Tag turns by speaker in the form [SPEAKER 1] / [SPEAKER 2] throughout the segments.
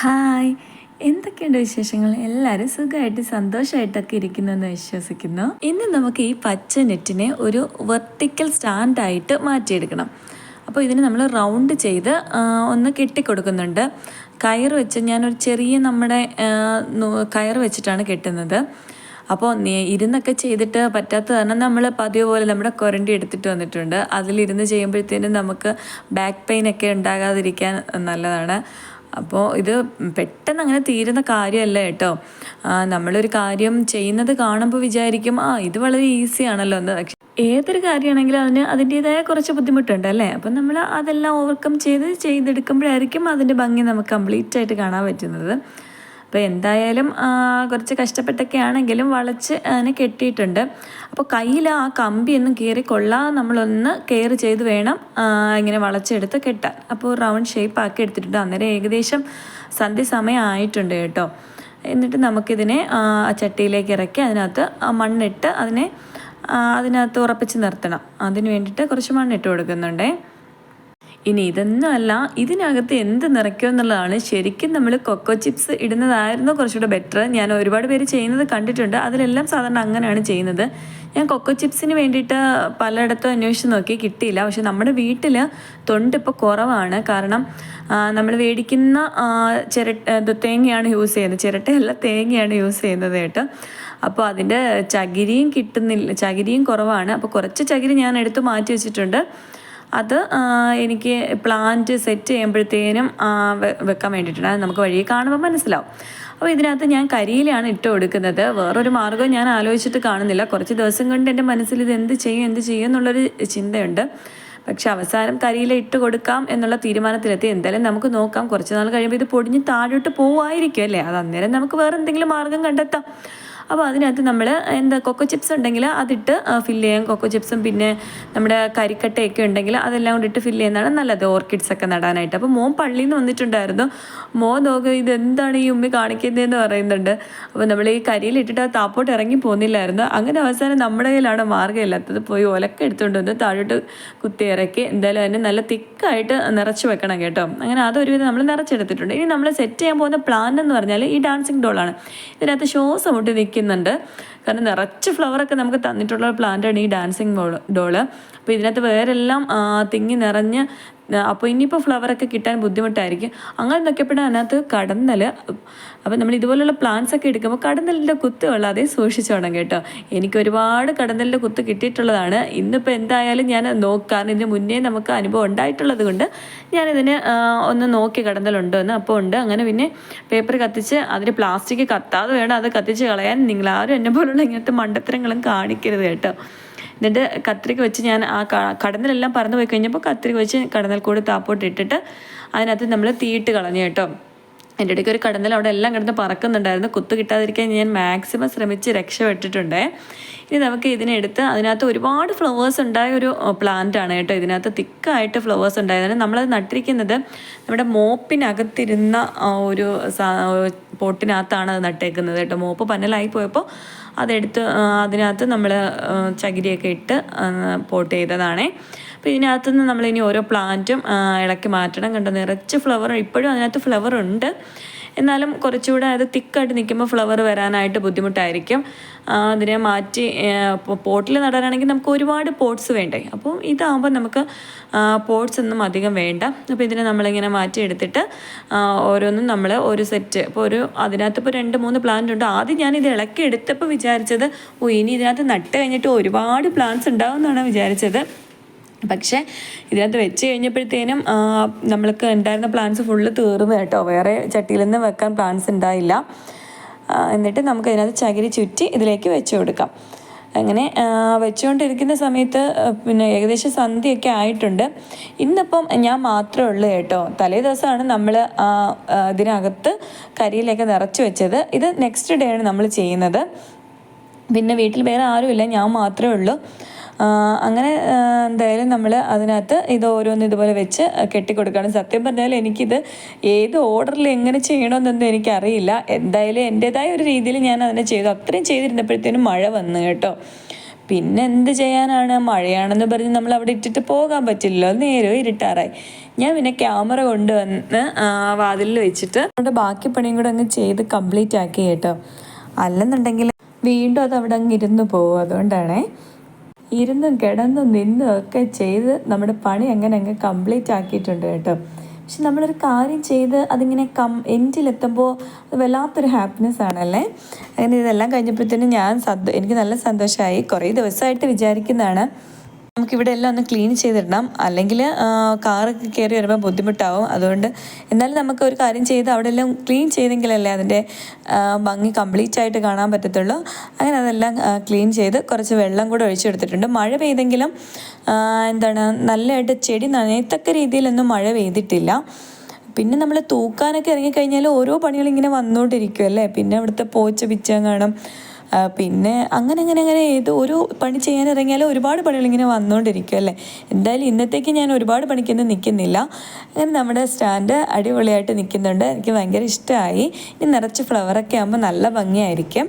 [SPEAKER 1] Hi. എന്തൊക്കെയുണ്ട് വിശേഷങ്ങൾ? എല്ലാവരും സുഖമായിട്ട് സന്തോഷമായിട്ടൊക്കെ ഇരിക്കുന്നു എന്ന് വിശ്വസിക്കുന്നു. ഇന്ന് നമുക്ക് ഈ പച്ച നെറ്റിനെ ഒരു വെർട്ടിക്കൽ സ്റ്റാൻഡായിട്ട് മാറ്റിയെടുക്കണം. അപ്പോൾ ഇതിന് നമ്മൾ റൗണ്ട് ചെയ്ത് ഒന്ന് കെട്ടിക്കൊടുക്കുന്നുണ്ട്. കയർ വെച്ച് ഞാനൊരു ചെറിയ നമ്മുടെ കയർ വെച്ചിട്ടാണ് കെട്ടുന്നത്. അപ്പോൾ ഇരുന്നൊക്കെ ചെയ്തിട്ട് പറ്റാത്ത കാരണം നമ്മൾ പതിവ് പോലെ നമ്മുടെ കൊരണ്ടി എടുത്തിട്ട് വന്നിട്ടുണ്ട്. അതിലിരുന്ന് ചെയ്യുമ്പോഴത്തേനും നമുക്ക് ബാക്ക് പെയിൻ ഒക്കെ ഉണ്ടാകാതിരിക്കാൻ നല്ലതാണ്. അപ്പോൾ ഇത് പെട്ടെന്ന് അങ്ങനെ തീരുന്ന കാര്യമല്ല കേട്ടോ. നമ്മളൊരു കാര്യം ചെയ്യുന്നത് കാണുമ്പോൾ വിചാരിക്കും ആ ഇത് വളരെ ഈസി ആണല്ലോ എന്ന്. പക്ഷേ ഏതൊരു കാര്യമാണെങ്കിലും അതിന് അതിന്റേതായ കുറച്ച് ബുദ്ധിമുട്ടുണ്ട് അല്ലേ? അപ്പം നമ്മൾ അതെല്ലാം ഓവർകം ചെയ്ത് ചെയ്തെടുക്കുമ്പോഴായിരിക്കും അതിന്റെ ഭംഗി നമുക്ക് കംപ്ലീറ്റ് ആയിട്ട് കാണാൻ പറ്റുന്നത്. അപ്പോൾ എന്തായാലും കുറച്ച് കഷ്ടപ്പെട്ടൊക്കെ ആണെങ്കിലും വളച്ച് അതിനെ കെട്ടിയിട്ടുണ്ട്. അപ്പോൾ കയ്യിൽ ആ കമ്പിയൊന്നും കീറി കൊള്ളാതെ നമ്മളൊന്ന് കെയർ ചെയ്ത് വേണം ഇങ്ങനെ വളച്ചെടുത്ത് കെട്ടാൻ. അപ്പോൾ റൗണ്ട് ഷേപ്പ് ആക്കി എടുത്തിട്ടുണ്ട്. അന്നേരം ഏകദേശം സന്ധ്യ സമയം ആയിട്ടുണ്ട് കേട്ടോ. എന്നിട്ട് നമുക്കിതിനെ ചട്ടിയിലേക്ക് ഇറക്കി അതിനകത്ത് മണ്ണിട്ട് അതിനെ അതിനകത്ത് ഉറപ്പിച്ച് നിർത്തണം. അതിന് വേണ്ടിയിട്ട് കുറച്ച് മണ്ണിട്ട് കൊടുക്കുന്നുണ്ടേ. ഇനി ഇതൊന്നും അല്ല ഇതിനകത്ത് എന്ത് നിറയ്ക്കും എന്നുള്ളതാണ് ശരിക്കും നമ്മൾ കൊക്കോ ചിപ്സ് ഇടുന്നതായിരുന്നു കുറച്ചുകൂടെ ബെറ്റർ ഞാൻ ഒരുപാട് പേര് ചെയ്യുന്നത് കണ്ടിട്ടുണ്ട്. അതിലെല്ലാം സാധാരണ അങ്ങനെയാണ് ചെയ്യുന്നത്. ഞാൻ കൊക്കോ ചിപ്സിന് വേണ്ടിയിട്ട് പലയിടത്തും അന്വേഷിച്ച് നോക്കി കിട്ടിയില്ല. പക്ഷെ നമ്മുടെ വീട്ടിൽ തൊണ്ട് ഇപ്പോൾ കുറവാണ്. കാരണം നമ്മൾ മേടിക്കുന്ന ചിരട്ട തേങ്ങയാണ് യൂസ് ചെയ്യുന്നത്. ചിരട്ടയല്ല തേങ്ങയാണ് യൂസ് ചെയ്യുന്നത് കേട്ടോ. അപ്പോൾ അതിന്റെ ചകിരിയും കിട്ടുന്നില്ല ചകിരിയും കുറവാണ്. അപ്പോൾ കുറച്ച് ചകിരി ഞാൻ എടുത്ത് മാറ്റി വെച്ചിട്ടുണ്ട്. അത് എനിക്ക് പ്ലാന്റ് സെറ്റ് ചെയ്യുമ്പോഴത്തേനും വെക്കാൻ വേണ്ടിയിട്ടാണ് നമുക്ക് വഴി കാണുമ്പോൾ മനസ്സിലാവും. അപ്പോൾ ഇതിനകത്ത് ഞാൻ കരിയിലാണ് ഇട്ട് കൊടുക്കുന്നത്. വേറൊരു മാർഗം ഞാൻ ആലോചിച്ചിട്ട് കാണുന്നില്ല. കുറച്ച് ദിവസം കൊണ്ട് എന്റെ മനസ്സിൽ ഇത് എന്ത് ചെയ്യും എന്ത് ചെയ്യും എന്നുള്ളൊരു ചിന്തയുണ്ട്. പക്ഷെ അവസാനം കരിയില ഇട്ട് കൊടുക്കാം എന്നുള്ള തീരുമാനത്തിലെത്തി. എന്തായാലും നമുക്ക് നോക്കാം. കുറച്ച് നാൾ കഴിയുമ്പോൾ ഇത് പൊടിഞ്ഞ് താഴോട്ട് പോവായിരിക്കും അല്ലേ? അത് അന്നേരം നമുക്ക് വേറെ എന്തെങ്കിലും മാർഗം കണ്ടെത്താം. അപ്പോൾ അതിനകത്ത് നമ്മൾ എന്താ കൊക്കോ ചിപ്സ് ഉണ്ടെങ്കിൽ അതിട്ട് ഫില്ല് ചെയ്യാം. കൊക്കോ ചിപ്സും പിന്നെ നമ്മുടെ കരിക്കട്ടയൊക്കെ ഉണ്ടെങ്കിൽ അതെല്ലാം കൊണ്ടിട്ട് ഫില്ല് ചെയ്യുന്നതാണ് നല്ലത്. ഓർക്കിഡ്സ് ഒക്കെ നടാനായിട്ട്. അപ്പോൾ മോൻ പള്ളിയിൽ നിന്ന് വന്നിട്ടുണ്ടായിരുന്നു. മോൻ ഇത് എന്താണ് ഈ ഉമ്മി കാണിക്കുന്നതെന്ന് പറയുന്നുണ്ട്. അപ്പോൾ നമ്മൾ ഈ കരിയിൽ ഇട്ടിട്ട് ആ താപ്പോട്ട് ഇറങ്ങി പോകുന്നില്ലായിരുന്നു അങ്ങനെ അവസാനം നമ്മുടെ കയ്യിലാണ് മാർഗമില്ലാത്തത് പോയി ഒലക്കെ എടുത്തുകൊണ്ട് വന്ന് താഴോട്ട് കുത്തി ഇറക്കി എന്തായാലും അതിനെ നല്ല തിക്കായിട്ട് നിറച്ച് വെക്കണം കേട്ടോ. അങ്ങനെ അതൊരുവിധം നമ്മൾ നിറച്ചെടുത്തിട്ടുണ്ട്. ഇനി നമ്മൾ സെറ്റ് ചെയ്യാൻ പോകുന്ന പ്ലാൻ എന്ന് പറഞ്ഞാൽ ഈ ഡാൻസിങ് ഡോളാണ് ഇതിനകത്ത് ശ്വാസം മുട്ടി നിൽക്കുന്നുണ്ട് കാരണം നിറച്ച് ഫ്ലവറൊക്കെ നമുക്ക് തന്നിട്ടുള്ള പ്ലാന്റാണ് ഈ ഡാൻസിങ് ഡോൾ അപ്പോൾ ഇതിനകത്ത് വേറെല്ലാം തിങ്ങി നിറഞ്ഞ് അപ്പോൾ ഇനിയിപ്പോൾ ഫ്ലവറൊക്കെ കിട്ടാൻ ബുദ്ധിമുട്ടായിരിക്കും. അങ്ങനെ നോക്കിയപ്പോഴാണ് അതിനകത്ത് കടന്നൽ അപ്പോൾ നമ്മൾ ഇതുപോലുള്ള പ്ലാന്റ്സ് ഒക്കെ എടുക്കുമ്പോൾ കടന്നലിന്റെ കുത്ത് കൊള്ളാതെ സൂക്ഷിച്ചോണം കേട്ടോ. എനിക്ക് ഒരുപാട് കടന്നലിന്റെ കുത്ത് കിട്ടിയിട്ടുള്ളതാണ്. ഇന്നിപ്പോൾ എന്തായാലും ഞാൻ നോക്കാം ഇതിന് മുന്നേ നമുക്ക് അനുഭവം ഉണ്ടായിട്ടുള്ളത് കൊണ്ട് ഞാനിതിന് ഒന്ന് നോക്കി കടന്നലുണ്ടോ എന്ന്. അപ്പോൾ ഉണ്ട് അങ്ങനെ പിന്നെ പേപ്പർ കത്തിച്ച് അതിന് പ്ലാസ്റ്റിക് കത്താതെ വേണം അത് കത്തിച്ച് കളയാൻ. നിങ്ങൾ ആരും എന്നെ പോലുള്ള ഇങ്ങനത്തെ മണ്ടത്തരങ്ങളും കാണിക്കരുത് കേട്ടോ. എന്നിട്ട് കത്രിക വെച്ച് ഞാൻ ആ കടന്നലെല്ലാം പറന്ന് പോയി കഴിഞ്ഞപ്പോൾ കത്രിക വെച്ച് കടന്നൽ കൂടി താപ്പോട്ട് ഇട്ടിട്ട് അതിനകത്ത് നമ്മൾ തീയിട്ട് കളഞ്ഞു കേട്ടോ. എന്റെ ഇടയ്ക്ക് ഒരു കടന്നൽ അവിടെ എല്ലാം കിടന്ന് പറക്കുന്നുണ്ടായിരുന്നു. കുത്തു കിട്ടാതിരിക്കാൻ ഞാൻ മാക്സിമം ശ്രമിച്ച് രക്ഷപ്പെട്ടിട്ടുണ്ട്. ഇനി നമുക്ക് ഇതിനെടുത്ത് അതിനകത്ത് ഒരുപാട് ഫ്ലവേഴ്സ് ഉണ്ടായ ഒരു പ്ലാന്റ് ആണ് കേട്ടോ. ഇതിനകത്ത് തിക്കായിട്ട് ഫ്ലവേഴ്സ് ഉണ്ടായതാണ്. നമ്മളത് നട്ടിരിക്കുന്നത് നമ്മുടെ മോപ്പിനകത്തിരുന്ന ഒരു പോട്ടിനകത്താണ് അത് നട്ടേക്കുന്നത് കേട്ടോ. മോപ്പ് പന്നലായി പോയപ്പോൾ അതെടുത്ത് അതിനകത്ത് നമ്മൾ ചകിരിയൊക്കെ ഇട്ട് പോട്ട് ചെയ്തതാണേ. അപ്പോൾ നമ്മൾ ഇനി ഓരോ പ്ലാന്റും ഇളക്കി മാറ്റണം. കണ്ടോ? നിറച്ച് ഫ്ലവർ ഇപ്പോഴും അതിനകത്ത് ഫ്ലവർ ഉണ്ട്. എന്നാലും കുറച്ചുകൂടെ അത് തിക്കായിട്ട് നിൽക്കുമ്പോൾ ഫ്ലവർ വരാനായിട്ട് ബുദ്ധിമുട്ടായിരിക്കും. അതിനെ മാറ്റി പോട്ടിൽ നടാനാണെങ്കിൽ നമുക്ക് ഒരുപാട് പോട്ട്സ് വേണ്ടേ? അപ്പോൾ ഇതാകുമ്പോൾ നമുക്ക് പോട്ട്സ് ഒന്നും അധികം വേണ്ട. അപ്പോൾ ഇതിനെ നമ്മളിങ്ങനെ മാറ്റി എടുത്തിട്ട് ഓരോന്നും നമ്മൾ ഒരു സെറ്റ്. ഇപ്പോൾ ഒരു അതിനകത്ത് ഇപ്പോൾ രണ്ട് മൂന്ന് പ്ലാന്റ് ഉണ്ട്. ആദ്യം ഞാൻ ഇത് ഇളക്കി എടുത്തപ്പോൾ വിചാരിച്ചത് ഓ ഇനി ഇതിനകത്ത് നട്ട് കഴിഞ്ഞിട്ട് ഒരുപാട് പ്ലാന്റ്സ് ഉണ്ടാവും എന്നാണ് വിചാരിച്ചത്. പക്ഷേ ഇതിനകത്ത് വെച്ച് കഴിഞ്ഞപ്പോഴത്തേനും നമ്മൾക്ക് ഉണ്ടായിരുന്ന പ്ലാന്റ്സ് ഫുള്ള് തീർന്നു കേട്ടോ. വേറെ ചട്ടിയിൽ നിന്ന് വെക്കാൻ പ്ലാന്റ്സ് ഉണ്ടായില്ല. എന്നിട്ട് നമുക്ക് ഇതിനകത്ത് ചകിരി ചുറ്റി ഇതിലേക്ക് വെച്ച് കൊടുക്കാം. അങ്ങനെ വെച്ചുകൊണ്ടിരിക്കുന്ന സമയത്ത് പിന്നെ ഏകദേശം സന്ധ്യയൊക്കെ ആയിട്ടുണ്ട്. ഇന്നിപ്പം ഞാൻ മാത്രമേ ഉള്ളൂ കേട്ടോ. തലേ ദിവസമാണ് നമ്മൾ ഇതിനകത്ത് കരിയിലേക്ക് നിറച്ച് വെച്ചത്. ഇത് നെക്സ്റ്റ് ഡേ ആണ് നമ്മൾ ചെയ്യുന്നത്. പിന്നെ വീട്ടിൽ വേറെ ആരുമില്ല. ഞാൻ മാത്രമേ ഉള്ളൂ. അങ്ങനെ എന്തായാലും നമ്മൾ അതിനകത്ത് ഇത് ഓരോന്ന് ഇതുപോലെ വെച്ച് കെട്ടിക്കൊടുക്കുകയാണ്. സത്യം പറഞ്ഞാൽ എനിക്കിത് ഏത് ഓർഡറിൽ എങ്ങനെ ചെയ്യണമെന്നൊന്നും എനിക്കറിയില്ല. എന്തായാലും എന്റേതായ ഒരു രീതിയിൽ ഞാൻ അതിനെ ചെയ്തു. അത്രയും ചെയ്തിരുന്നപ്പോഴത്തേനും മഴ വന്നു കേട്ടോ. പിന്നെ എന്ത് ചെയ്യാനാണ്? മഴയാണെന്ന് പറഞ്ഞ് നമ്മൾ അവിടെ ഇട്ടിട്ട് പോകാൻ പറ്റില്ലല്ലോ. നേരെ ഇരുട്ടാറായി. ഞാൻ പിന്നെ ക്യാമറ കൊണ്ടുവന്ന് വാതിലിൽ വെച്ചിട്ട് അവിടെ ബാക്കി പണിയും കൂടെ അങ്ങ് ചെയ്ത് കംപ്ലീറ്റ് ആക്കി കേട്ടോ. അല്ലെന്നുണ്ടെങ്കിൽ വീണ്ടും അത് അവിടെ അങ്ങ് ഇരുന്ന് പോകും. അതുകൊണ്ടാണേ. ഇരുന്നും കിടന്ന് നിന്ന് ഒക്കെ ചെയ്ത് നമ്മുടെ പണി അങ്ങനെ അങ്ങ് കംപ്ലീറ്റ് ആക്കിയിട്ടുണ്ട് കേട്ടോ. പക്ഷെ നമ്മളൊരു കാര്യം ചെയ്ത് അതിങ്ങനെ കം എൻഡിലെത്തുമ്പോൾ അത് വല്ലാത്തൊരു ഹാപ്പിനെസ് ആണല്ലേ? അങ്ങനെ ഇതെല്ലാം കഴിഞ്ഞപ്പോഴത്തേനും ഞാൻ സന്തോ എനിക്ക് നല്ല സന്തോഷമായി കുറേ ദിവസമായിട്ട് വിചാരിക്കുന്നതാണ്. നമുക്കിവിടെ എല്ലാം ഒന്ന് ക്ലീൻ ചെയ്തിടണം. അല്ലെങ്കിൽ കാറൊക്കെ കയറി വരുമ്പോൾ ബുദ്ധിമുട്ടാവും. അതുകൊണ്ട് എന്നാലും നമുക്ക് ഒരു കാര്യം ചെയ്ത് അവിടെ എല്ലാം ക്ലീൻ ചെയ്തെങ്കിലല്ലേ അതിന്റെ ഭംഗി കംപ്ലീറ്റ് ആയിട്ട് കാണാൻ പറ്റത്തുള്ളൂ. അങ്ങനെ അതെല്ലാം ക്ലീൻ ചെയ്ത് കുറച്ച് വെള്ളം കൂടെ ഒഴിച്ചെടുത്തിട്ടുണ്ട് മഴ പെയ്തെങ്കിലും എന്താണ് നല്ലതായിട്ട് ചെടി നനയത്തക്ക രീതിയിലൊന്നും മഴ പെയ്തിട്ടില്ല. പിന്നെ നമ്മൾ തൂക്കാനൊക്കെ ഇറങ്ങിക്കഴിഞ്ഞാൽ ഓരോ പണികളിങ്ങനെ വന്നുകൊണ്ടിരിക്കും അല്ലേ പിന്നെ അവിടുത്തെ പോച്ച പിച്ചാൻ കാണും. പിന്നെ അങ്ങനെ അങ്ങനെ അങ്ങനെ ഏത് ഒരു പണി ചെയ്യാൻ ഇറങ്ങിയാൽ ഒരുപാട് പണികൾ ഇങ്ങനെ വന്നുകൊണ്ടിരിക്കും അല്ലേ? എന്തായാലും ഇന്നത്തേക്ക് ഞാൻ ഒരുപാട് പണിക്കൊന്നും നിൽക്കുന്നില്ല. അങ്ങനെ നമ്മുടെ സ്റ്റാൻഡ് അടിപൊളിയായിട്ട് നിൽക്കുന്നുണ്ട്. എനിക്ക് ഭയങ്കര ഇഷ്ടമായി. ഇനി നിറച്ച് ഫ്ലവറൊക്കെ ആകുമ്പോൾ നല്ല ഭംഗിയായിരിക്കും.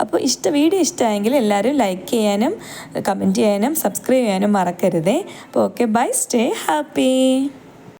[SPEAKER 1] അപ്പോൾ ഇഷ്ട വീഡിയോ ഇഷ്ടമായെങ്കിൽ എല്ലാവരും ലൈക്ക് ചെയ്യാനും കമന്റ് ചെയ്യാനും സബ്സ്ക്രൈബ് ചെയ്യാനും മറക്കരുതേ. അപ്പോൾ ഓക്കെ ബൈ സ്റ്റേ ഹാപ്പി